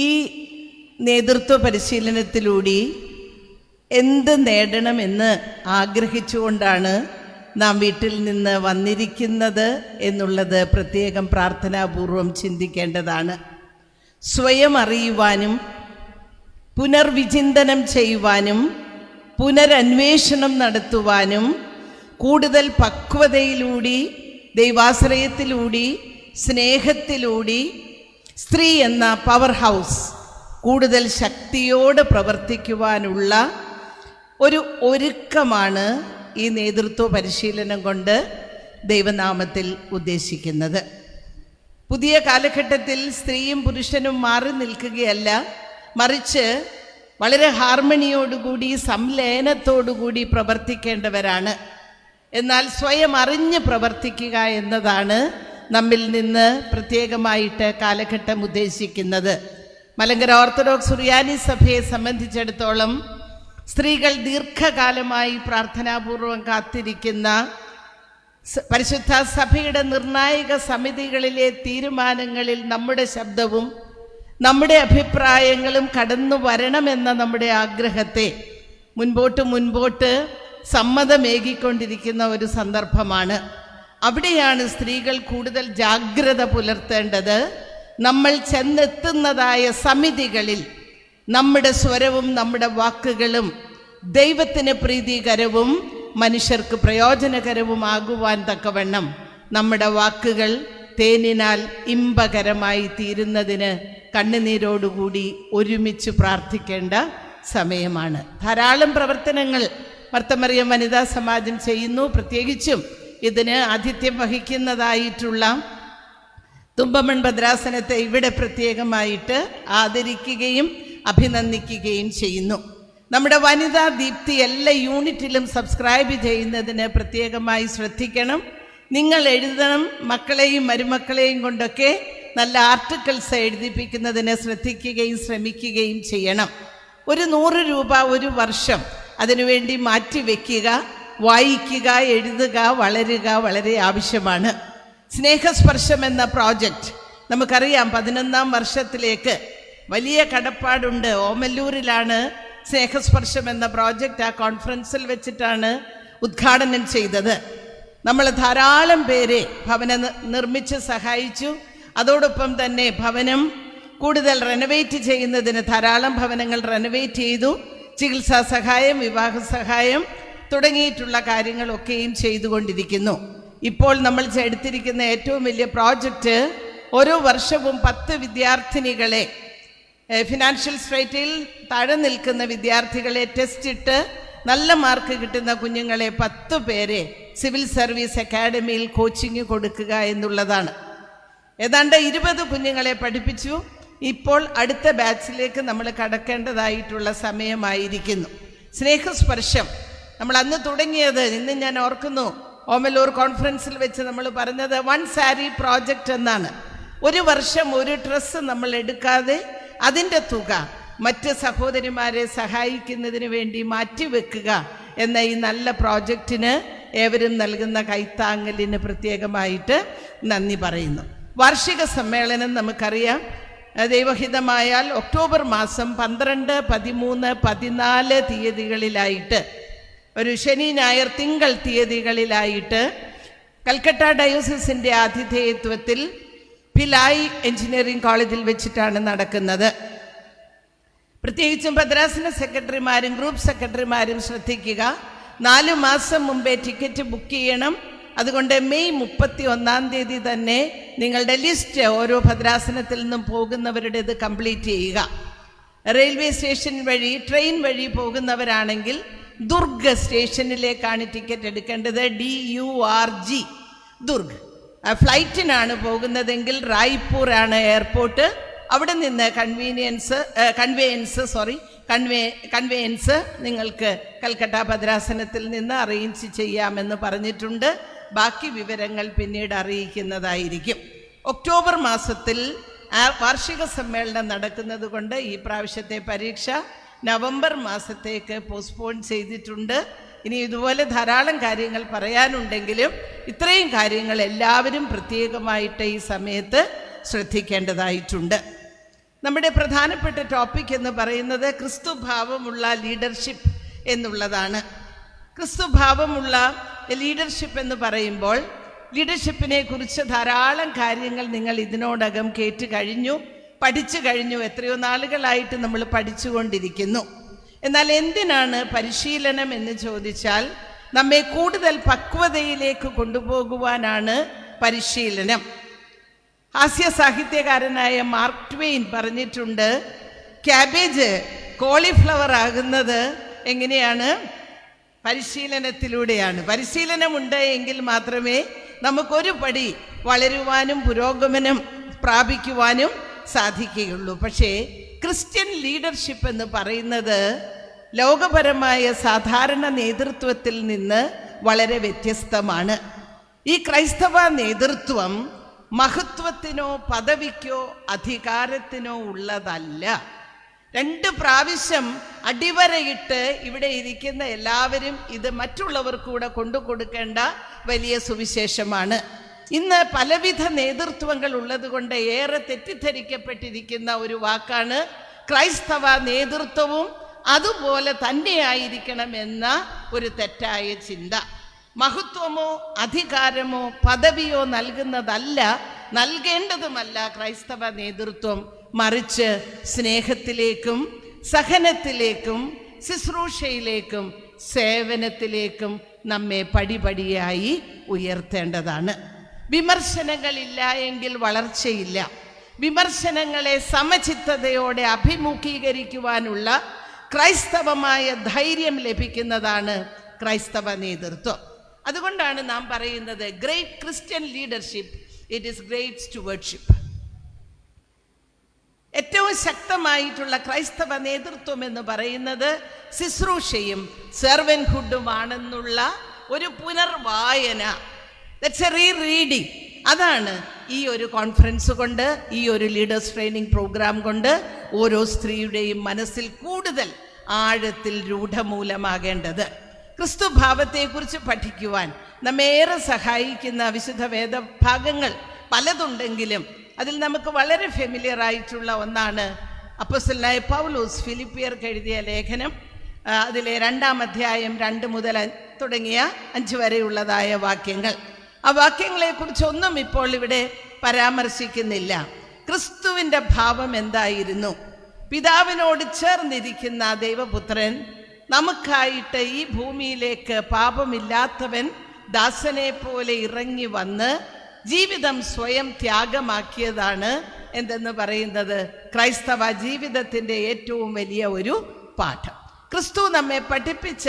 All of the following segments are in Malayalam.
ഈ നേതൃത്വ പരിശീലനത്തിലൂടെ എന്ത് നേടണമെന്ന് ആഗ്രഹിച്ചുകൊണ്ടാണ് നാം വീട്ടിൽ നിന്ന് വന്നിരിക്കുന്നത് എന്നുള്ളത് പ്രത്യേകം പ്രാർത്ഥനാപൂർവം ചിന്തിക്കേണ്ടതാണ്. സ്വയം അറിയുവാനും പുനർവിചിന്തനം ചെയ്യുവാനും പുനരന്വേഷണം നടത്തുവാനും കൂടുതൽ പക്വതയിലൂടി ദൈവാശ്രയത്തിലൂടി സ്നേഹത്തിലൂടി സ്ത്രീ എന്ന പവർ ഹൗസ് കൂടുതൽ ശക്തിയോട് പ്രവർത്തിക്കുവാനുള്ള ഒരു ഒരുക്കമാണ് ഈ നേതൃത്വ പരിശീലനം കൊണ്ട് ദൈവനാമത്തിൽ ഉദ്ദേശിക്കുന്നത്. പുതിയ കാലഘട്ടത്തിൽ സ്ത്രീയും പുരുഷനും മാറി നിൽക്കുകയല്ല. മറിച്ച് വളരെ ഹാർമണിയോടുകൂടി സംലയനത്തോടുകൂടി പ്രവർത്തിക്കേണ്ടവരാണ്. എന്നാൽ സ്വയം അറിഞ്ഞ് പ്രവർത്തിക്കുക എന്നതാണ് നമ്മിൽ നിന്ന് പ്രത്യേകമായിട്ട് കാലഘട്ടം ഉദ്ദേശിക്കുന്നത്. മലങ്കര ഓർത്തഡോക്സ് സുറിയാനി സഭയെ സംബന്ധിച്ചിടത്തോളം സ്ത്രീകൾ ദീർഘകാലമായി പ്രാർത്ഥനാപൂർവം കാത്തിരിക്കുന്ന പരിശുദ്ധ സഭയുടെ നിർണായക സമിതികളിലെ തീരുമാനങ്ങളിൽ നമ്മുടെ ശബ്ദവും നമ്മുടെ അഭിപ്രായങ്ങളും കടന്നു വരണമെന്ന നമ്മുടെ ആഗ്രഹത്തെ മുൻപോട്ട് മുൻപോട്ട് സമ്മതമേകിക്കൊണ്ടിരിക്കുന്ന ഒരു സന്ദർഭമാണ്. അവിടെയാണ് സ്ത്രീകൾ കൂടുതൽ ജാഗ്രത പുലർത്തേണ്ടത്. നമ്മൾ ചെന്നെത്തുന്നതായ സമിതികളിൽ നമ്മുടെ സ്വരവും നമ്മുടെ വാക്കുകളും ദൈവത്തിന് പ്രീതികരവും മനുഷ്യർക്ക് പ്രയോജനകരവുമാകുവാൻ തക്കവണ്ണം നമ്മുടെ വാക്കുകൾ തേനിനാൽ ഇമ്പകരമായി തീരുന്നതിന് കണ്ണുനീരോടുകൂടി ഒരുമിച്ച് പ്രാർത്ഥിക്കേണ്ട സമയമാണ്. ധാരാളം പ്രവർത്തനങ്ങൾ മർത്തമറിയം വനിതാ സമാജം ചെയ്യുന്നു. പ്രത്യേകിച്ചും ഇതിന് ആതിഥ്യം വഹിക്കുന്നതായിട്ടുള്ള തുമ്പമൺ ഭദ്രാസനത്തെ ഇവിടെ പ്രത്യേകമായിട്ട് ആദരിക്കുകയും അഭിനന്ദിക്കുകയും ചെയ്യുന്നു. നമ്മുടെ വനിതാ ദീപ്തി എല്ലാ യൂണിറ്റിലും സബ്സ്ക്രൈബ് ചെയ്യുന്നതിന് പ്രത്യേകമായി ശ്രദ്ധിക്കണം. നിങ്ങൾ എഴുതണം മക്കളെയും മരുമക്കളെയും കൊണ്ടൊക്കെ നല്ല ആർട്ടിക്കിൾസ് എഴുതിപ്പിക്കുന്നതിന് ശ്രദ്ധിക്കുകയും ശ്രമിക്കുകയും ചെയ്യണം. ഒരു നൂറ് രൂപ ഒരു വർഷം അതിനുവേണ്ടി മാറ്റിവെക്കുക. വായിക്കുക എഴുതുക വളരുക വളരെ ആവശ്യമാണ്. സ്നേഹസ്പർശം എന്ന പ്രോജക്റ്റ് നമുക്കറിയാം പതിനൊന്നാം വർഷത്തിലേക്ക് വലിയ കടപ്പാടുണ്ട്. ഓമല്ലൂരിലാണ് സ്നേഹസ്പർശം എന്ന പ്രോജക്റ്റ് ആ കോൺഫറൻസിൽ വെച്ചിട്ടാണ് ഉദ്ഘാടനം ചെയ്തത്. നമ്മൾ ധാരാളം പേരെ ഭവനം നിർമ്മിച്ച് സഹായിച്ചു. അതോടൊപ്പം തന്നെ ഭവനം കൂടുതൽ റെനോവേറ്റ് ചെയ്യുന്നതിന് ധാരാളം ഭവനങ്ങൾ റെനോവേറ്റ് ചെയ്തു. ചികിത്സാ സഹായം വിവാഹ സഹായം തുടങ്ങിയിട്ടുള്ള കാര്യങ്ങളൊക്കെയും ചെയ്തുകൊണ്ടിരിക്കുന്നു. ഇപ്പോൾ നമ്മൾ എടുത്തിരിക്കുന്ന ഏറ്റവും വലിയ പ്രോജക്റ്റ് ഓരോ വർഷവും പത്ത് വിദ്യാർത്ഥിനികളെ ഫിനാൻഷ്യൽ സ്ട്രേറ്റിൽ താഴെ നിൽക്കുന്ന വിദ്യാർത്ഥികളെ ടെസ്റ്റ് ഇട്ട് നല്ല മാർക്ക് കിട്ടുന്ന കുഞ്ഞുങ്ങളെ പത്ത് പേരെ സിവിൽ സർവീസ് അക്കാഡമിയിൽ കോച്ചിങ് കൊടുക്കുക എന്നുള്ളതാണ്. ഏതാണ്ട് ഇരുപത് കുഞ്ഞുങ്ങളെ പഠിപ്പിച്ചു. ഇപ്പോൾ അടുത്ത ബാച്ചിലേക്ക് നമ്മൾ കടക്കേണ്ടതായിട്ടുള്ള സമയമായിരിക്കുന്നു. സ്നേഹസ്പർശം. നമ്മൾ അന്ന് തുടങ്ങിയത് ഇന്ന് ഞാൻ ഓർക്കുന്നു. ഓമലൂർ കോൺഫറൻസിൽ വെച്ച് നമ്മൾ പറഞ്ഞത് വൺ സാരി പ്രോജക്റ്റ് എന്നാണ്. ഒരു വർഷം ഒരു ഡ്രസ്സ് നമ്മൾ എടുക്കാതെ അതിന്റെ തുക മറ്റ് സഹോദരിമാരെ സഹായിക്കുന്നതിന് വേണ്ടി മാറ്റിവെക്കുക എന്ന ഈ നല്ല പ്രോജക്റ്റിന് ഏവരും നൽകുന്ന കൈത്താങ്ങലിന് പ്രത്യേകമായിട്ട് നന്ദി പറയുന്നു. വാർഷിക സമ്മേളനം നമുക്കറിയാം. ദൈവഹിതമായാൽ ഒക്ടോബർ മാസം പന്ത്രണ്ട് പതിമൂന്ന് പതിനാല് തീയതികളിലായിട്ട് ഒരു ശനി ഞായർ തിങ്കൾ തീയതികളിലായിട്ട് കൽക്കട്ട ഡയോസിസിന്റെ ആതിഥേയത്വത്തിൽ ഫിലായി എഞ്ചിനീയറിംഗ് കോളേജിൽ വെച്ചിട്ടാണ് നടക്കുന്നത്. പ്രത്യേകിച്ചും ഭദ്രാസന സെക്രട്ടറിമാരും ഗ്രൂപ്പ് സെക്രട്ടറിമാരും ശ്രദ്ധിക്കുക. നാലു മാസം മുമ്പേ ടിക്കറ്റ് ബുക്ക് ചെയ്യണം. അതുകൊണ്ട് മെയ് മുപ്പത്തി ഒന്നാം തീയതി തന്നെ നിങ്ങളുടെ ലിസ്റ്റ് ഓരോ ഭദ്രാസനത്തിൽ നിന്നും പോകുന്നവരുടേത് കംപ്ലീറ്റ് ചെയ്യുക. റെയിൽവേ സ്റ്റേഷൻ വഴി ട്രെയിൻ വഴി പോകുന്നവരാണെങ്കിൽ ദുർഗ് സ്റ്റേഷനിലേക്കാണ് ടിക്കറ്റ് എടുക്കേണ്ടത്. D U R G Durg. ഫ്ലൈറ്റിനാണ് പോകുന്നതെങ്കിൽ റായ്പൂർ ആണ് എയർപോർട്ട്. അവിടെ നിന്ന് convenience conveyance sorry convey conveyance നിങ്ങൾക്ക് കൽക്കട്ട ഭദ്രാസനത്തിൽ നിന്ന് അറേഞ്ച് ചെയ്യാമെന്ന് പറഞ്ഞിട്ടുണ്ട്. ബാക്കി വിവരങ്ങൾ പിന്നീട് അറിയിക്കുന്നതായിരിക്കും. ഒക്ടോബർ മാസത്തിൽ വാർഷിക സമ്മേളനം നടക്കുന്നത് കൊണ്ട് ഈ പ്രാവശ്യത്തെ പരീക്ഷ നവംബർ മാസത്തേക്ക് പോസ്റ്റ്പോൺ ചെയ്തിട്ടുണ്ട്. ഇനി ഇതുപോലെ ധാരാളം കാര്യങ്ങൾ പറയാനുണ്ടെങ്കിലും ഇത്രയും കാര്യങ്ങൾ എല്ലാവരും പ്രത്യേകമായിട്ട് ഈ സമയത്ത് ശ്രദ്ധിക്കേണ്ടതായിട്ടുണ്ട്. നമ്മുടെ പ്രധാനപ്പെട്ട ടോപ്പിക് എന്ന് പറയുന്നത് ക്രിസ്തുഭാവമുള്ള ലീഡർഷിപ്പ് എന്നുള്ളതാണ്. ക്രിസ്തുഭാവമുള്ള ലീഡർഷിപ്പ് എന്ന് പറയുമ്പോൾ ലീഡർഷിപ്പിനെ കുറിച്ച് ധാരാളം കാര്യങ്ങൾ നിങ്ങൾ ഇതിനോടകം കേട്ട് കഴിഞ്ഞു. പഠിച്ചു കഴിഞ്ഞു. എത്രയോ നാളുകളായിട്ട് നമ്മൾ പഠിച്ചുകൊണ്ടിരിക്കുന്നു. എന്നാൽ എന്തിനാണ് പരിശീലനം എന്ന് ചോദിച്ചാൽ നമ്മെ കൂടുതൽ പക്വതയിലേക്ക് കൊണ്ടുപോകുവാനാണ് പരിശീലനം. ഹാസ്യ സാഹിത്യകാരനായ മാർക്ക് ട്വെയിൻ പറഞ്ഞിട്ടുണ്ട് ക്യാബേജ് കോളിഫ്ലവർ ആകുന്നത് എങ്ങനെയാണ്? പരിശീലനത്തിലൂടെയാണ്. പരിശീലനമുണ്ട് എങ്കിൽ മാത്രമേ നമുക്കൊരു പടി വളരുവാനും പുരോഗമനം പ്രാപിക്കുവാനും സാധിക്കുകയുള്ളൂ. പക്ഷേ ക്രിസ്ത്യൻ ലീഡർഷിപ്പ് എന്ന് പറയുന്നത് ലോകപരമായ സാധാരണ നേതൃത്വത്തിൽ നിന്ന് വളരെ വ്യത്യസ്തമാണ്. ഈ ക്രൈസ്തവ നേതൃത്വം മഹത്വത്തിനോ പദവിക്കോ അധികാരത്തിനോ ഉള്ളതല്ല. രണ്ട് പ്രാവശ്യം അടിവരയിട്ട് ഇവിടെ ഇരിക്കുന്ന എല്ലാവരും ഇത് മറ്റുള്ളവർക്കൂടെ കൊണ്ടു കൊടുക്കേണ്ട വലിയ സുവിശേഷമാണ്. ഇന്ന് പലവിധ നേതൃത്വങ്ങൾ ഉള്ളതുകൊണ്ട് ഏറെ തെറ്റിദ്ധരിക്കപ്പെട്ടിരിക്കുന്ന ഒരു വാക്കാണ് ക്രൈസ്തവ നേതൃത്വവും അതുപോലെ തന്നെയായിരിക്കണമെന്ന ഒരു തെറ്റായ ചിന്ത. മഹത്വമോ അധികാരമോ പദവിയോ നൽകുന്നതല്ല നൽകേണ്ടതുമല്ല ക്രൈസ്തവ നേതൃത്വം. മറിച്ച് സ്നേഹത്തിലേക്കും സഹനത്തിലേക്കും ശുശ്രൂഷയിലേക്കും സേവനത്തിലേക്കും നമ്മെ പടിപടിയായി ഉയർത്തേണ്ടതാണ്. വിമർശനങ്ങളില്ല എങ്കിൽ വളർച്ചയില്ല. വിമർശനങ്ങളെ സമചിത്തതയോടെ അഭിമുഖീകരിക്കുവാനുള്ള ക്രൈസ്തവമായ ധൈര്യം ലഭിക്കുന്നതാണ് ക്രൈസ്തവ നേതൃത്വം. അതുകൊണ്ടാണ് നാം പറയുന്നത് great christian leadership it is great stewardship ഏറ്റവും ശക്തമായിട്ടുള്ള ക്രൈസ്തവ നേതൃത്വം എന്ന് പറയുന്നത് ശുശ്രൂഷയും സെർവൻഹുഡുമാണെന്നുള്ള ഒരു പുനർവായന. ദറ്റ്സ് എ റീ റീഡിങ് അതാണ് ഈ ഒരു കോൺഫറൻസ് കൊണ്ട് ഈ ഒരു ലീഡേഴ്സ് ട്രെയിനിങ് പ്രോഗ്രാം കൊണ്ട് ഓരോ സ്ത്രീയുടെയും മനസ്സിൽ കൂടുതൽ ആഴത്തിൽ രൂഢമൂലമാകേണ്ടത്. ക്രിസ്തു ഭാവത്തെക്കുറിച്ച് പഠിക്കുവാൻ നമ്മേറെ സഹായിക്കുന്ന വിശുദ്ധ വേദഭാഗങ്ങൾ പലതുണ്ടെങ്കിലും അതിൽ നമുക്ക് വളരെ ഫെമിലിയർ ആയിട്ടുള്ള ഒന്നാണ് അപ്പസലായ പൗലോസ് ഫിലിപ്പിയർക്ക് എഴുതിയ ലേഖനം. അതിലെ രണ്ടാം അധ്യായം രണ്ട് മുതൽ തുടങ്ങിയ അഞ്ച് വരെയുള്ളതായ വാക്യങ്ങൾ. ആ വാക്യങ്ങളെക്കുറിച്ചൊന്നും ഇപ്പോൾ ഇവിടെ പരാമർശിക്കുന്നില്ല. ക്രിസ്തുവിന്റെ ഭാവം എന്തായിരുന്നു? പിതാവിനോട് ചേർന്നിരിക്കുന്ന ദൈവപുത്രൻ നമുക്കായിട്ട് ഈ ഭൂമിയിലേക്ക് പാപമില്ലാത്തവൻ ദാസനെ പോലെ ഇറങ്ങി വന്ന് ജീവിതം സ്വയം ത്യാഗമാക്കിയതാണ് എന്തെന്ന് പറയുന്നത്? ക്രൈസ്തവ ജീവിതത്തിന്റെ ഏറ്റവും വലിയ ഒരു പാഠം. ക്രിസ്തു നമ്മെ പഠിപ്പിച്ച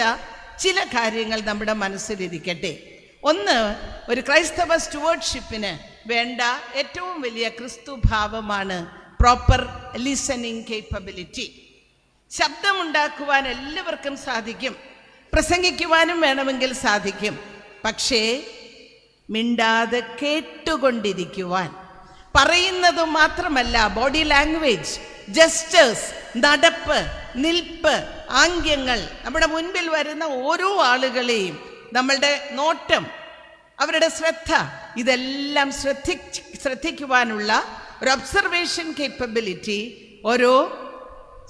ചില കാര്യങ്ങൾ നമ്മുടെ മനസ്സിലിരിക്കട്ടെ. ഒന്ന് ഒരു ക്രൈസ്തവ സ്റ്റുവേർഡ്ഷിപ്പിന് വേണ്ട ഏറ്റവും വലിയ ക്രിസ്തു ഭാവമാണ് പ്രോപ്പർ ലിസണിങ് കേപ്പബിലിറ്റി ശബ്ദമുണ്ടാക്കുവാൻ എല്ലാവർക്കും സാധിക്കും. പ്രസംഗിക്കുവാനും വേണമെങ്കിൽ സാധിക്കും. പക്ഷേ മിണ്ടാതെ കേട്ടുകൊണ്ടിരിക്കുവാൻ. പറയുന്നത് മാത്രമല്ല ബോഡി ലാംഗ്വേജ് ജസ്റ്റേഴ്സ് നടപ്പ് നിൽപ്പ് ആംഗ്യങ്ങൾ. നമ്മുടെ മുൻപിൽ വരുന്ന ഓരോ ആളുകളെയും നമ്മളുടെ നോട്ടം അവരുടെ ശ്രദ്ധ ഇതെല്ലാം ശ്രദ്ധി ശ്രദ്ധിക്കുവാനുള്ള ഒരു ഒബ്സർവേഷൻ കേപ്പബിലിറ്റി ഓരോ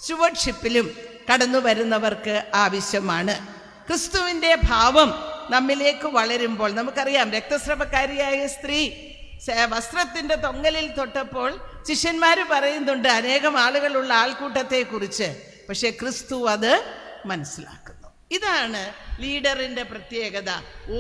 സ്റ്റുവർഷിപ്പിലും കടന്നു വരുന്നവർക്ക് ആവശ്യമാണ്. ക്രിസ്തുവിന്റെ ഭാവം നമ്മിലേക്ക് വളരുമ്പോൾ നമുക്കറിയാം രക്തസ്രവക്കാരിയായ സ്ത്രീ വസ്ത്രത്തിന്റെ തൊങ്ങലിൽ തൊട്ടപ്പോൾ ശിഷ്യന്മാർ പറയുന്നുണ്ട് അനേകം ആളുകളുള്ള ആൾക്കൂട്ടത്തെക്കുറിച്ച്. പക്ഷേ ക്രിസ്തു അത് മനസ്സിലാക്കുന്നു. ഇതാണ് ലീഡറിന്റെ പ്രത്യേകത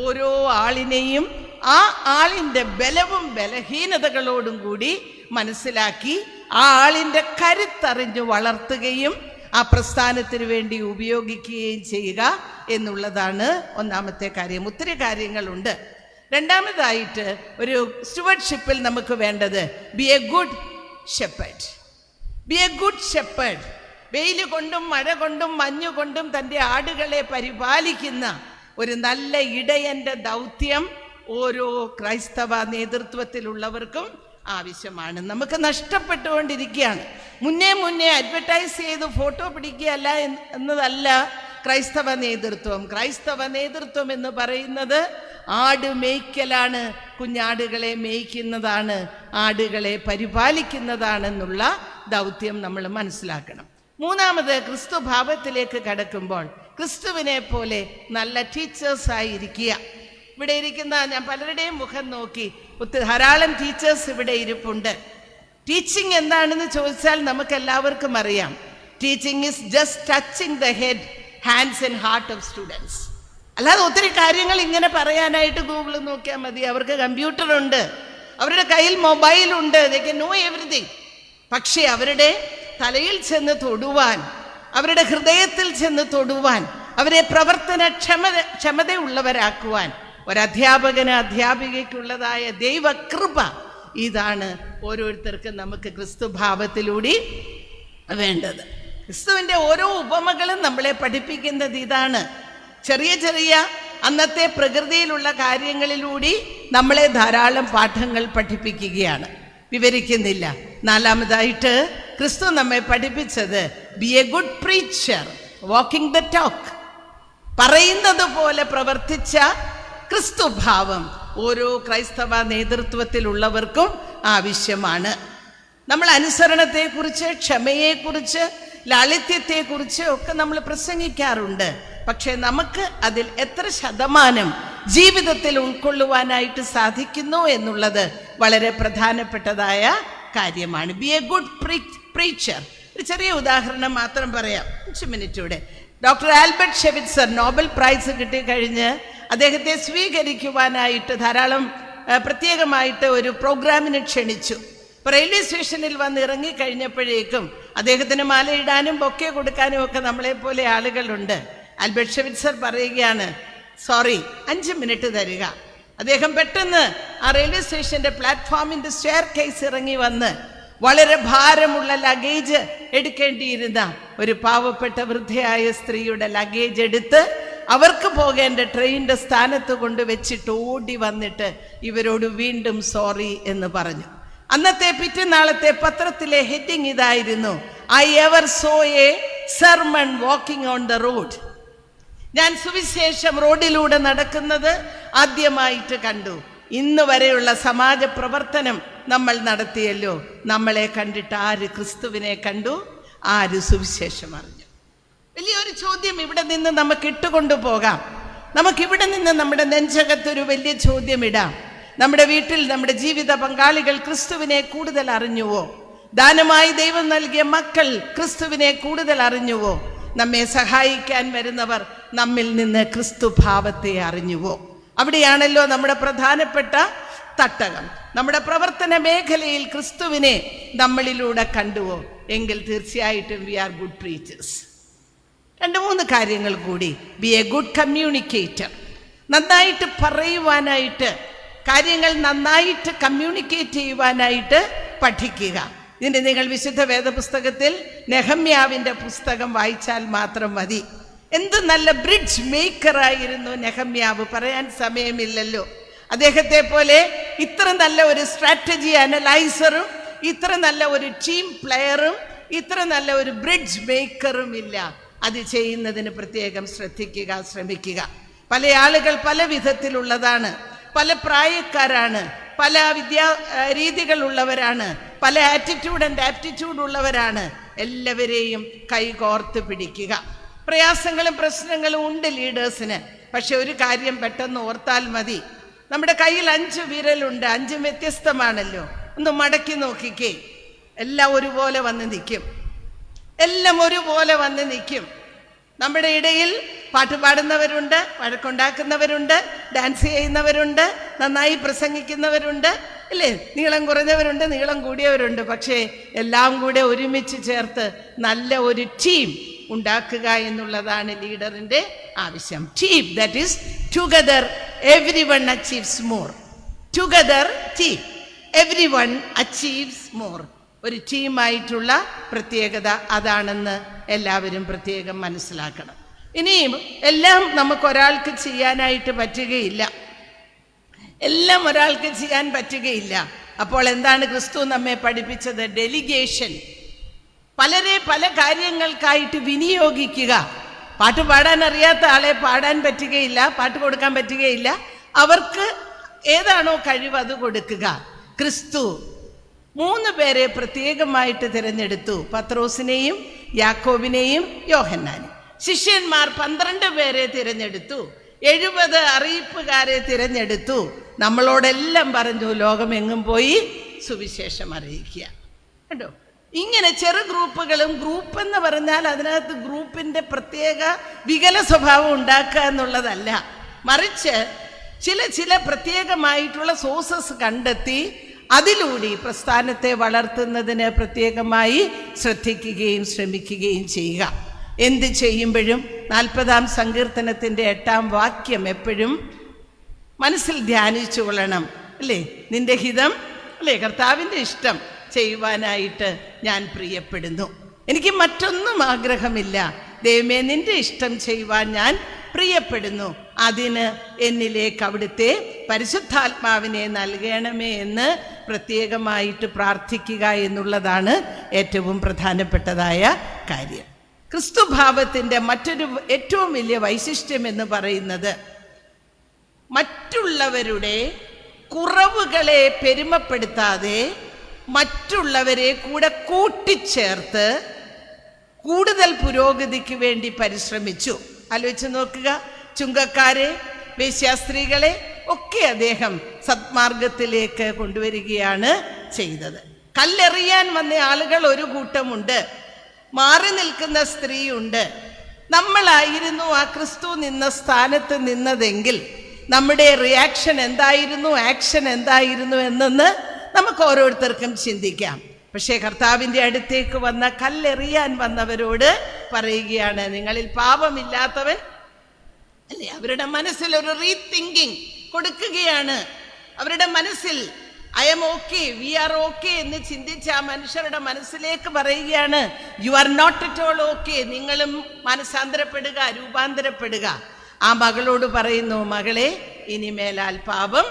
ഓരോ ആളിനെയും ആ ആളിന്റെ ബലവും ബലഹീനതകളോടും കൂടി മനസ്സിലാക്കി ആ ആളിന്റെ കരുത്തറിഞ്ഞ് വളർത്തുകയും ആ പ്രസ്ഥാനത്തിന് വേണ്ടി ഉപയോഗിക്കുകയും ചെയ്യുക എന്നുള്ളതാണ് ഒന്നാമത്തെ കാര്യം. ഒത്തിരി കാര്യങ്ങളുണ്ട്. രണ്ടാമതായിട്ട് ഒരു സ്റ്റുവർഡ്ഷിപ്പിൽ നമുക്ക് വേണ്ടത് be a good shepherd be a good shepherd വെയിൽ കൊണ്ടും മഴ കൊണ്ടും മഞ്ഞു കൊണ്ടും തന്റെ ആടുകളെ പരിപാലിക്കുന്ന ഒരു നല്ല ഇടയന്റെ ദൗത്യം ഓരോ ക്രൈസ്തവ നേതൃത്വത്തിലുള്ളവർക്കും ആവശ്യമാണ്. നമുക്ക് നഷ്ടപ്പെട്ടുകൊണ്ടിരിക്കുകയാണ്. മുന്നേ മുന്നേ അഡ്വർടൈസ് ചെയ്ത് ഫോട്ടോ പിടിക്കുകയല്ല എന്ന് എന്നതല്ല ക്രൈസ്തവ നേതൃത്വം. ക്രൈസ്തവ നേതൃത്വം എന്ന് പറയുന്നത് ആട് മേയ്ക്കലാണ് കുഞ്ഞാടുകളെ മേയ്ക്കുന്നതാണ് ആടുകളെ പരിപാലിക്കുന്നതാണെന്നുള്ള ദൗത്യം നമ്മൾ മനസ്സിലാക്കണം. മൂന്നാമത് ക്രിസ്തു ഭാവത്തിലേക്ക് കടക്കുമ്പോൾ ക്രിസ്തുവിനെ പോലെ നല്ല ടീച്ചേഴ്സ് ആയിരിക്കുക. ഇവിടെ ഇരിക്കുന്ന ഞാൻ പലരുടെയും മുഖം നോക്കി ഒത്തിരി ധാരാളം ടീച്ചേഴ്സ് ഇവിടെ ഇരിപ്പുണ്ട്. ടീച്ചിങ് എന്താണെന്ന് ചോദിച്ചാൽ നമുക്ക് എല്ലാവർക്കും അറിയാം. Teaching is just touching the head hands and heart of students അല്ലാതെ ഒത്തിരി കാര്യങ്ങൾ ഇങ്ങനെ പറയാനായിട്ട് ഗൂഗിളിൽ നോക്കിയാൽ മതി. അവർക്ക് കമ്പ്യൂട്ടർ ഉണ്ട്. അവരുടെ കയ്യിൽ മൊബൈൽ ഉണ്ട്. ദേ കെ നോ എവറിഥിങ് പക്ഷേ അവരുടെ തലയിൽ ചെന്ന് തൊടുവാൻ അവരുടെ ഹൃദയത്തിൽ ചെന്ന് തൊടുവാൻ അവരെ പ്രവർത്തന ക്ഷമത ക്ഷമതയുള്ളവരാക്കുവാൻ ഒരധ്യാപകന് അധ്യാപികയ്ക്കുള്ളതായ ദൈവകൃപ ഇതാണ് ഓരോരുത്തർക്കും നമുക്ക് ക്രിസ്തു ഭാവത്തിലൂടെ വേണ്ടത്. ക്രിസ്തുവിന്റെ ഓരോ ഉപമകളും നമ്മളെ പഠിപ്പിക്കുന്നത് ഇതാണ്. ചെറിയ ചെറിയ അന്നത്തെ പ്രകൃതിയിലുള്ള കാര്യങ്ങളിലൂടെ നമ്മളെ ധാരാളം പാഠങ്ങൾ പഠിപ്പിക്കുകയാണ്. വിവരിക്കുന്നില്ല. നാലാമതായിട്ട് ക്രിസ്തു നമ്മെ പഠിപ്പിച്ചത് be a good preacher walking the talk പറയുന്നത് പോലെ പ്രവർത്തിച്ച ക്രിസ്തുഭാവം ഓരോ ക്രൈസ്തവ നേതൃത്വത്തിലുള്ളവർക്കും ആവശ്യമാണ്. നമ്മൾ അനുസരണത്തെക്കുറിച്ച് ക്ഷമയെക്കുറിച്ച് ലാളിത്യത്തെക്കുറിച്ച് ഒക്കെ നമ്മൾ പ്രസംഗിക്കാറുണ്ട്. പക്ഷേ നമുക്ക് അതിൽ എത്ര ശതമാനം ജീവിതത്തിൽ ഉൾക്കൊള്ളുവാനായിട്ട് സാധിക്കുന്നു എന്നുള്ളത് വളരെ പ്രധാനപ്പെട്ടതായ കാര്യമാണ്. ബി എ ഗുഡ് പ്രീച്ചർ ഒരു ചെറിയ ഉദാഹരണം മാത്രം പറയാം. അഞ്ച് മിനിറ്റൂടെ doctor Albert Schweitzer Nobel prize കിട്ടിക്കഴിഞ്ഞ് അദ്ദേഹത്തെ സ്വീകരിക്കുവാനായിട്ട് ധാരാളം പ്രത്യേകമായിട്ട് ഒരു പ്രോഗ്രാമിന് ക്ഷണിച്ചു. അപ്പോൾ റെയിൽവേ സ്റ്റേഷനിൽ വന്ന് ഇറങ്ങിക്കഴിഞ്ഞപ്പോഴേക്കും അദ്ദേഹത്തിന് മാലയിടാനും ബൊക്കെ കൊടുക്കാനും ഒക്കെ നമ്മളെ പോലെ ആളുകളുണ്ട്. ആൽബർട്ട് ഷെവിറ്റ്സർ പറയുകയാണ് സോറി അഞ്ച് മിനിറ്റ് തരിക. അദ്ദേഹം പെട്ടെന്ന് ആ റെയിൽവേ സ്റ്റേഷന്റെ പ്ലാറ്റ്ഫോമിന്റെ സ്റ്റെയർ കേസ് ഇറങ്ങി വന്ന് വളരെ ഭാരമുള്ള ലഗേജ് എടുക്കേണ്ടിയിരുന്ന ഒരു പാവപ്പെട്ട വൃദ്ധയായ സ്ത്രീയുടെ ലഗേജ് എടുത്ത് അവർക്ക് പോകേണ്ട ട്രെയിനിന്റെ സ്ഥാനത്ത് കൊണ്ട് വെച്ചിട്ട് ഓടി വന്നിട്ട് ഇവരോട് വീണ്ടും സോറി എന്ന് പറഞ്ഞു. അന്നത്തെ പിറ്റന്നാളത്തെ പത്രത്തിലെ ഹെഡിങ് ഇതായിരുന്നു I ever saw a sermon walking on the road ഞാൻ സുവിശേഷം റോഡിലൂടെ നടക്കുന്നത് ആദ്യമായിട്ട് കണ്ടു. ഇന്ന് വരെയുള്ള സമാജ പ്രവർത്തനം നമ്മൾ നടത്തിയല്ലോ. നമ്മളെ കണ്ടിട്ട് ആര് ക്രിസ്തുവിനെ കണ്ടു? ആര് സുവിശേഷം അറിഞ്ഞു? വലിയൊരു ചോദ്യം ഇവിടെ നിന്ന് നമുക്ക് ഇട്ടുകൊണ്ടു പോകാം. നമുക്കിവിടെ നിന്ന് നമ്മുടെ നെഞ്ചകത്തൊരു വലിയ ചോദ്യം ഇടാം. നമ്മുടെ വീട്ടിൽ നമ്മുടെ ജീവിത പങ്കാളികൾ ക്രിസ്തുവിനെ കൂടുതൽ അറിഞ്ഞുവോ? ദാനമായി ദൈവം നൽകിയ മക്കൾ ക്രിസ്തുവിനെ കൂടുതൽ അറിഞ്ഞുവോ? നമ്മെ സഹായിക്കാൻ വരുന്നവർ നമ്മിൽ നിന്ന് ക്രിസ്തു ഭാവത്തെ അറിഞ്ഞുവോ? അവിടെയാണല്ലോ നമ്മുടെ പ്രധാനപ്പെട്ട തട്ടകം. നമ്മുടെ പ്രവർത്തന മേഖലയിൽ ക്രിസ്തുവിനെ നമ്മളിലൂടെ കണ്ടുവോ? എങ്കിൽ തീർച്ചയായിട്ടും വി ആർ ഗുഡ് പ്രീച്ചേഴ്സ് രണ്ട് മൂന്ന് കാര്യങ്ങൾ കൂടി. ബി എ ഗുഡ് കമ്മ്യൂണിക്കേറ്റർ നന്നായിട്ട് പറയുവാനായിട്ട് കാര്യങ്ങൾ നന്നായിട്ട് കമ്മ്യൂണിക്കേറ്റ് ചെയ്യുവാനായിട്ട് പഠിക്കുക. ഇതിന് നിങ്ങൾ വിശുദ്ധ വേദപുസ്തകത്തിൽ നെഹമ്യാവിന്റെ പുസ്തകം വായിച്ചാൽ മാത്രം മതി. എന്ത് നല്ല ബ്രിഡ്ജ് മേക്കറായിരുന്നു നെഹമ്യാവ്. പറയാൻ സമയമില്ലല്ലോ. അദ്ദേഹത്തെ പോലെ ഇത്ര നല്ല ഒരു സ്ട്രാറ്റജി അനലൈസറും ഇത്ര നല്ല ഒരു ടീം പ്ലെയറും ഇത്ര നല്ല ഒരു ബ്രിഡ്ജ് മേക്കറും ഇല്ല. അത് ചെയ്യുന്നതിന് പ്രത്യേകം ശ്രദ്ധിക്കുക ശ്രമിക്കുക. പല ആളുകൾ പല വിധത്തിലുള്ളതാണ്. പല പ്രായക്കാരാണ്. പല വിദ്യാ രീതികളുള്ളവരാണ്. പല ആറ്റിറ്റ്യൂഡ് ആൻഡ് ആപ്റ്റിറ്റ്യൂഡ് ഉള്ളവരാണ്. എല്ലാവരെയും കൈകോർത്ത് പിടിക്കുക. പ്രയാസങ്ങളും പ്രശ്നങ്ങളും ഉണ്ട് ലീഡേഴ്സിന് പക്ഷെ ഒരു കാര്യം പെട്ടെന്ന് ഓർത്താൽ മതി. നമ്മുടെ കയ്യിൽ അഞ്ച് വിരലുണ്ട്. അഞ്ചും വ്യത്യസ്തമാണല്ലോ. ഒന്ന് മടക്കി നോക്കിക്കേ. എല്ലാം ഒരുപോലെ വന്ന് നിൽക്കും. എല്ലാം ഒരുപോലെ വന്ന് നിൽക്കും. നമ്മുടെ ഇടയിൽ പാട്ട് പാടുന്നവരുണ്ട് വഴക്കുണ്ടാക്കുന്നവരുണ്ട് ഡാൻസ് ചെയ്യുന്നവരുണ്ട് നന്നായി പ്രസംഗിക്കുന്നവരുണ്ട്. അല്ലേ നീളം കുറഞ്ഞവരുണ്ട് നീളം കൂടിയവരുണ്ട്. പക്ഷേ എല്ലാം കൂടെ ഒരുമിച്ച് ചേർത്ത് നല്ല ഒരു ടീം ഉണ്ടാക്കുക എന്നുള്ളതാണ് ലീഡറിന്റെ ആവശ്യം. Team that is together everyone achieves more together team everyone achieves more ഒരു ടീമായിട്ടുള്ള പ്രത്യേകത അതാണെന്ന് എല്ലാവരും പ്രത്യേകം മനസ്സിലാക്കണം. ഇനിയും എല്ലാം നമുക്ക് ഒരാൾക്ക് ചെയ്യാനായിട്ട് പറ്റുകയില്ല. എല്ലാം ഒരാൾക്ക് ചെയ്യാൻ പറ്റുകയില്ല. അപ്പോൾ എന്താണ് ക്രിസ്തു നമ്മെ പഠിപ്പിച്ചത്? ഡെലിഗേഷൻ പലരെ പല കാര്യങ്ങൾക്കായിട്ട് വിനിയോഗിക്കുക. പാട്ട് പാടാൻ അറിയാത്ത ആളെ പാടാൻ പറ്റുകയില്ല പാട്ട് കൊടുക്കാൻ പറ്റുകയില്ല. അവർക്ക് ഏതാണോ കഴിവ് അത് കൊടുക്കുക. ക്രിസ്തു മൂന്ന് പേരെ പ്രത്യേകമായിട്ട് തിരഞ്ഞെടുത്തു. പത്രോസിനെയും യാക്കോബിനെയും യോഹന്നാനും ശിഷ്യന്മാർ പന്ത്രണ്ട് പേരെ തിരഞ്ഞെടുത്തു. എഴുപത് അറിയിപ്പുകാരെ തിരഞ്ഞെടുത്തു. നമ്മളോടെല്ലാം പറഞ്ഞു ലോകമെങ്ങും പോയി സുവിശേഷം അറിയിക്കുക. കേട്ടോ ഇങ്ങനെ ചെറു ഗ്രൂപ്പുകളും ഗ്രൂപ്പ് എന്ന് പറഞ്ഞാൽ അതിനകത്ത് ഗ്രൂപ്പിന്റെ പ്രത്യേക വികല സ്വഭാവം ഉണ്ടാക്കുക എന്നുള്ളതല്ല. മറിച്ച് ചില ചില പ്രത്യേകമായിട്ടുള്ള സോഴ്സസ് കണ്ടെത്തി അതിലൂടെ പ്രസ്ഥാനത്തെ വളർത്തുന്നതിന് പ്രത്യേകമായി ശ്രദ്ധിക്കുകയും ശ്രമിക്കുകയും ചെയ്യുക. എന്ത് ചെയ്യുമ്പോഴും നാൽപ്പതാം സങ്കീർത്തനത്തിന്റെ എട്ടാം വാക്യം എപ്പോഴും മനസ്സിൽ ധ്യാനിച്ചു കൊള്ളണം. അല്ലേ? നിന്റെ ഹിതം അല്ലേ? കർത്താവിന്റെ ഇഷ്ടം. ചെയ്യുവാനായിട്ട് ഞാൻ പ്രിയപ്പെടുന്നു. എനിക്ക് മറ്റൊന്നും ആഗ്രഹമില്ല. ദൈവമേ നിന്റെ ഇഷ്ടം ചെയ്യുവാൻ ഞാൻ പ്രിയപ്പെടുന്നു. അതിന് എന്നിലേക്ക് അവിടുത്തെ പരിശുദ്ധാത്മാവിനെ നൽകണമേ എന്ന് പ്രത്യേകമായിട്ട് പ്രാർത്ഥിക്കുക എന്നുള്ളതാണ് ഏറ്റവും പ്രധാനപ്പെട്ടതായ കാര്യം. ക്രിസ്തുഭാവത്തിന്റെ മറ്റൊരു ഏറ്റവും വലിയ വൈശിഷ്ട്യം എന്ന് പറയുന്നത് മറ്റുള്ളവരുടെ കുറവുകളെ പെരുമപ്പെടുത്താതെ മറ്റുള്ളവരെ കൂടെ കൂട്ടിച്ചേർത്ത് കൂടുതൽ പുരോഗതിക്ക് വേണ്ടി പരിശ്രമിച്ചു. ആലോചിച്ച് നോക്കുക. ചുങ്കക്കാരെ വേശ്യാസ്ത്രീകളെ ഒക്കെ അദ്ദേഹം സത്മാർഗത്തിലേക്ക് കൊണ്ടുവരികയാണ് ചെയ്തത്. കല്ലെറിയാൻ വന്ന ആളുകൾ ഒരു കൂട്ടമുണ്ട്. മാറി നിൽക്കുന്ന സ്ത്രീയുണ്ട്. നമ്മളായിരുന്നു ആ ക്രിസ്തു നിന്ന സ്ഥാനത്ത് നിന്നതെങ്കിൽ നമ്മുടെ റിയാക്ഷൻ എന്തായിരുന്നു ആക്ഷൻ എന്തായിരുന്നു എന്നൊന്ന് നമുക്ക് ഓരോരുത്തർക്കും ചിന്തിക്കാം. പക്ഷേ കർത്താവിന്റെ അടുത്തേക്ക് വന്ന കല്ലെറിയാൻ വന്നവരോട് പറയുകയാണ് നിങ്ങളിൽ പാപമില്ലാത്തവൻ അല്ലേ? അവരുടെ മനസ്സിൽ ഒരു റീതിങ്കിങ് കൊടുക്കുകയാണ്. അവരുടെ മനസ്സിൽ I am okay we are okay എന്ന് ചിന്തിച്ച ആ മനുഷ്യരുടെ മനസ്സിലേക്ക് പറയുകയാണ് you are not at all okay നിങ്ങളും മനസ്സാന്തരപ്പെടുക രൂപാന്തരപ്പെടുക. ആ മകളോട് പറയുന്നു മകളെ ഇനിമേലാൽ പാപം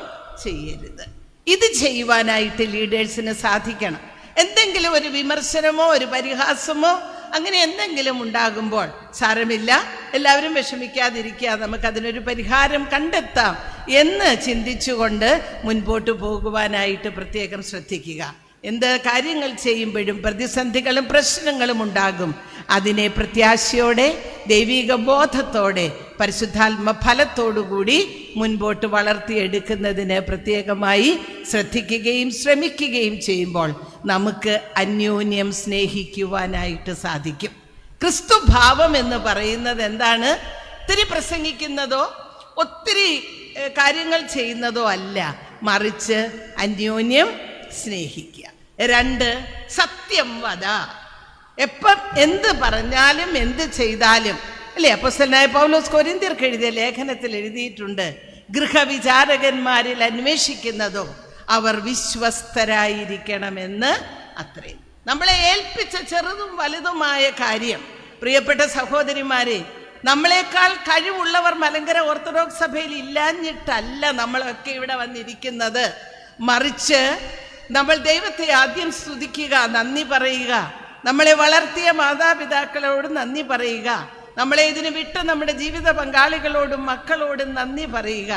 ചെയ്യരുത്. ഇത് ചെയ്യുവാനായിട്ട് ലീഡേഴ്സിന് സാധിക്കണം. എന്തെങ്കിലും ഒരു വിമർശനമോ ഒരു പരിഹാസമോ അങ്ങനെ എന്തെങ്കിലും ഉണ്ടാകുമ്പോൾ സാരമില്ല. എല്ലാവരും വിഷമിക്കാതിരിക്കുക. നമുക്കതിനൊരു പരിഹാരം കണ്ടെത്താം എന്ന് ചിന്തിച്ചുകൊണ്ട് മുൻപോട്ട് പോകുവാനായിട്ട് പ്രത്യേകം ശ്രദ്ധിക്കുക. എന്ത് കാര്യങ്ങൾ ചെയ്യുമ്പോഴും പ്രതിസന്ധികളും പ്രശ്നങ്ങളും ഉണ്ടാകും. അതിനെ പ്രത്യാശയോടെ ദൈവിക ബോധത്തോടെ പരിശുദ്ധാത്മ ഫലത്തോടുകൂടി മുൻപോട്ട് വളർത്തിയെടുക്കുന്നതിന് പ്രത്യേകമായി ശ്രദ്ധിക്കുകയും ശ്രമിക്കുകയും ചെയ്യുമ്പോൾ നമുക്ക് അന്യോന്യം സ്നേഹിക്കുവാനായിട്ട് സാധിക്കും. ക്രിസ്തു ഭാവം എന്ന് പറയുന്നത് എന്താണ്? ഒത്തിരി പ്രസംഗിക്കുന്നതോ ഒത്തിരി കാര്യങ്ങൾ ചെയ്യുന്നതോ അല്ല. മറിച്ച് അന്യോന്യം സ്നേഹിക്കുക. രണ്ട് സത്യം വധ എപ്പം എന്ത് പറഞ്ഞാലും എന്ത് ചെയ്താലും അല്ലേ? അപ്പസ്തലനായ പൗലോസ് കൊരിന്തിയർക്ക് എഴുതിയ ലേഖനത്തിൽ എഴുതിയിട്ടുണ്ട് ഗൃഹവിചാരകന്മാരിൽ അന്വേഷിക്കുന്നതും അവർ വിശ്വസ്തരായിരിക്കണമെന്ന് അത്രയും നമ്മളെ ഏൽപ്പിച്ച ചെറുതും വലുതുമായ കാര്യം. പ്രിയപ്പെട്ട സഹോദരിമാരെ നമ്മളെക്കാൾ കഴിവുള്ളവർ മലങ്കര ഓർത്തഡോക്സ് സഭയിൽ ഇല്ലാഞ്ഞിട്ടല്ല നമ്മളൊക്കെ ഇവിടെ വന്നിരിക്കുന്നത്. മറിച്ച് നമ്മൾ ദൈവത്തെ ആദ്യം സ്തുതിക്കുക നന്ദി പറയുക. നമ്മളെ വളർത്തിയ മാതാപിതാക്കളോട് നന്ദി പറയുക. നമ്മളെ ഇതിന് വിട്ട് നമ്മുടെ ജീവിത പങ്കാളികളോടും മക്കളോടും നന്ദി പറയുക.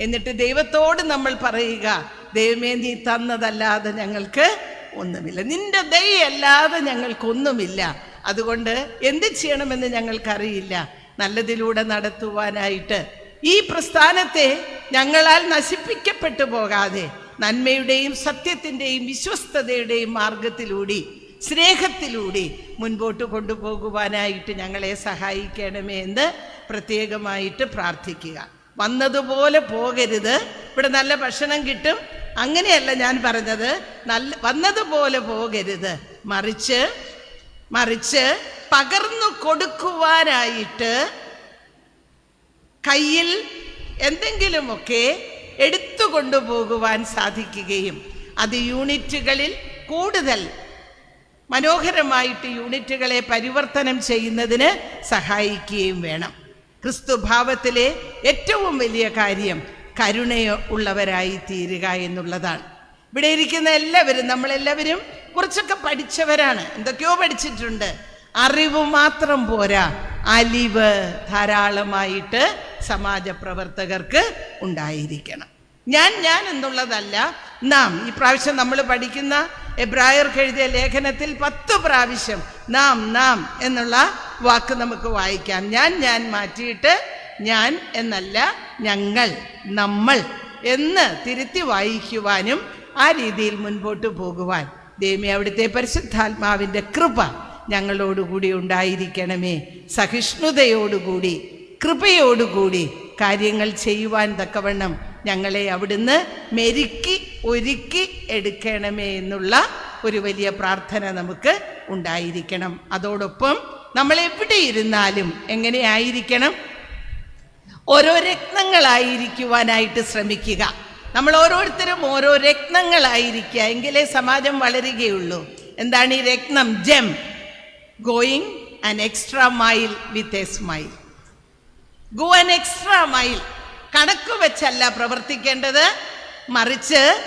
എന്നിട്ട് ദൈവത്തോട് നമ്മൾ പറയുക ദൈവമേ നീ തന്നതല്ലാതെ ഞങ്ങൾക്ക് ഒന്നുമില്ല. നിന്റെ ദയയല്ലാതെ ഞങ്ങൾക്കൊന്നുമില്ല. അതുകൊണ്ട് എന്ത് ചെയ്യണമെന്ന് ഞങ്ങൾക്കറിയില്ല. നല്ലതിലൂടെ നടത്തുവാനായിട്ട് ഈ പ്രസ്ഥാനത്തെ ഞങ്ങളാൽ നശിപ്പിക്കപ്പെട്ടു പോകാതെ നന്മയുടെയും സത്യത്തിന്റെയും വിശ്വസ്തതയുടെയും മാർഗത്തിലൂടെ സ്നേഹത്തിലൂടെ മുൻപോട്ട് കൊണ്ടുപോകുവാനായിട്ട് ഞങ്ങളെ സഹായിക്കണമേ എന്ന് പ്രത്യേകമായിട്ട് പ്രാർത്ഥിക്കുക. വന്നതുപോലെ പോകരുത്. ഇവിടെ നല്ല ഭക്ഷണം കിട്ടും. അങ്ങനെയല്ല ഞാൻ പറഞ്ഞത്. നല്ല വന്നതുപോലെ പോകരുത്. മറിച്ച് മറിച്ച് പകർന്നു കൊടുക്കുവാനായിട്ട് കയ്യിൽ എന്തെങ്കിലുമൊക്കെ എടുത്തു കൊണ്ടുപോകുവാൻ സാധിക്കുകയും അത് യൂണിറ്റുകളിൽ കൂടുതൽ മനോഹരമായിട്ട് യൂണിറ്റുകളെ പരിവർത്തനം ചെയ്യുന്നതിന് സഹായിക്കുകയും വേണം. ക്രിസ്തുഭാവത്തിലെ ഏറ്റവും വലിയ കാര്യം കരുണയുള്ളവരായി തീരുക എന്നുള്ളതാണ്. ഇവിടെ ഇരിക്കുന്ന എല്ലാവരും നമ്മളെല്ലാവരും കുറച്ചൊക്കെ പഠിച്ചവരാണ്. എന്തൊക്കെയോ പഠിച്ചിട്ടുണ്ട്. അറിവ് മാത്രം പോരാ. അലിവ് ധാരാളമായിട്ട് സമാജ പ്രവർത്തകർക്ക് ഉണ്ടായിരിക്കണം. ഞാൻ ഞാൻ എന്നുള്ളതല്ല. നാം ഈ പ്രാവശ്യം നമ്മൾ പഠിക്കുന്ന എബ്രായർക്ക് എഴുതിയ ലേഖനത്തിൽ പത്ത് പ്രാവശ്യം നാം നാം എന്നുള്ള വാക്ക് നമുക്ക് വായിക്കാം. ഞാൻ ഞാൻ മാറ്റിയിട്ട് ഞാൻ എന്നല്ല ഞങ്ങൾ നമ്മൾ എന്ന് തിരുത്തി വായിക്കുവാനും ആ രീതിയിൽ മുൻപോട്ട് പോകുവാൻ. ദേമി അവിടുത്തെ പരിശുദ്ധാത്മാവിന്റെ കൃപ ഞങ്ങളോടുകൂടി ഉണ്ടായിരിക്കണമേ. സഹിഷ്ണുതയോടുകൂടി കൃപയോടുകൂടി കാര്യങ്ങൾ ചെയ്യുവാൻ തക്കവണ്ണം ഞങ്ങളെ അവിടുന്ന് മെരുക്കി ഒരുക്കി എടുക്കണമേ എന്നുള്ള ഒരു വലിയ പ്രാർത്ഥന നമുക്ക് ഉണ്ടായിരിക്കണം. അതോടൊപ്പം നമ്മൾ എവിടെ ഇരുന്നാലും എങ്ങനെയായിരിക്കണം ഓരോ രത്നങ്ങളായിരിക്കുവാനായിട്ട് ശ്രമിക്കുക. നമ്മൾ ഓരോരുത്തരും ഓരോ രത്നങ്ങളായിരിക്കുക എങ്കിലേ സമാജം വളരുകയുള്ളൂ. എന്താണ് ഈ രത്നം? Gem. Going an extra mile with a smile go an extra mile കണക്ക് വെച്ചല്ല പ്രവർത്തിക്കേണ്ടത്. മറിച്ച്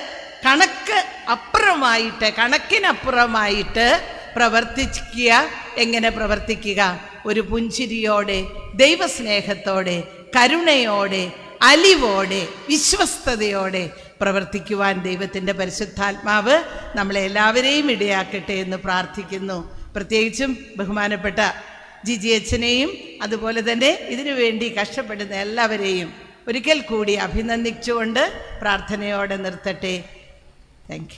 കണക്ക് അപ്പുറമായിട്ട് കണക്കിനപ്പുറമായിട്ട് പ്രവർത്തിക്കുക. എങ്ങനെ പ്രവർത്തിക്കുക? ഒരു പുഞ്ചിരിയോടെ ദൈവസ്നേഹത്തോടെ കരുണയോടെ അലിവോടെ വിശ്വസ്തയോടെ പ്രവർത്തിക്കുവാൻ ദൈവത്തിന്റെ പരിശുദ്ധാത്മാവ് നമ്മളെ എല്ലാവരെയും ഇടയാക്കട്ടെ എന്ന് പ്രാർത്ഥിക്കുന്നു. പ്രത്യേകിച്ചും ബഹുമാനപ്പെട്ട ജിജി അച്ഛനെയും അതുപോലെ തന്നെ ഇതിനുവേണ്ടി കഷ്ടപ്പെടുന്ന എല്ലാവരെയും ഒരിക്കൽ കൂടി അഭിനന്ദിച്ചുകൊണ്ട് പ്രാർത്ഥനയോടെ നിർത്തട്ടെ. താങ്ക്